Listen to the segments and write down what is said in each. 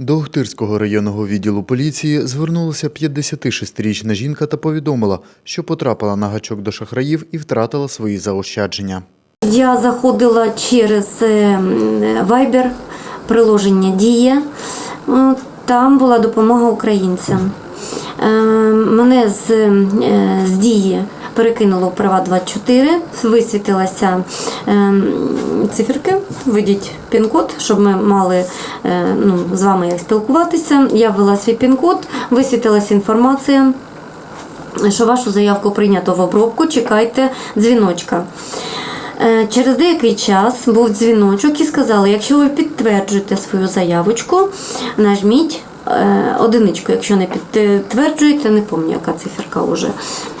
До Охтирського районного відділу поліції звернулася 56-річна жінка та повідомила, що потрапила на гачок до шахраїв і втратила свої заощадження. Я заходила через Viber, приложення Дія. Е, Там була допомога українцям. Е, Мене з, е, з дії перекинуло в права 24, висвітилася е, м, циферки, введіть пін-код, щоб ми мали е, ну, з вами як спілкуватися. Я ввела свій пін-код, висвітилася інформація що вашу заявку прийнято в обробку, чекайте дзвіночка. Е, Через деякий час був дзвіночок і сказали, якщо ви підтверджуєте свою заявочку, нажміть одиничку. Якщо не підтверджуєте, не пам'ятаю, яка циферка вже.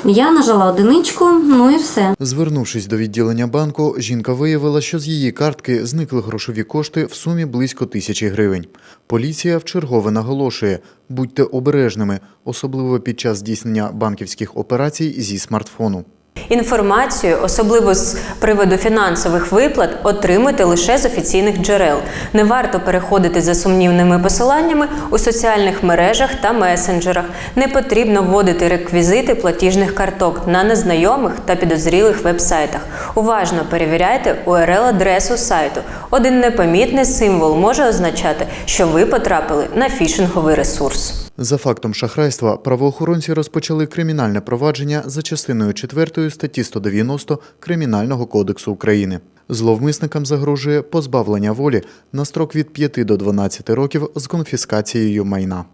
Я нажала одиничку, ну і все. Звернувшись до відділення банку, жінка виявила, що з її картки зникли грошові кошти в сумі близько тисячі гривень. Поліція вчергове наголошує, будьте обережними, особливо під час здійснення банківських операцій зі смартфону. Інформацію, особливо з приводу фінансових виплат, отримуйте лише з офіційних джерел. Не варто переходити за сумнівними посиланнями у соціальних мережах та месенджерах. Не потрібно вводити реквізити платіжних карток на незнайомих та підозрілих вебсайтах. Уважно перевіряйте URL-адресу сайту. Один непомітний символ може означати, що ви потрапили на фішинговий ресурс. За фактом шахрайства правоохоронці розпочали кримінальне провадження за частиною 4 статті 190 Кримінального кодексу України. Зловмисникам загрожує позбавлення волі на строк від 5 до 12 років з конфіскацією майна.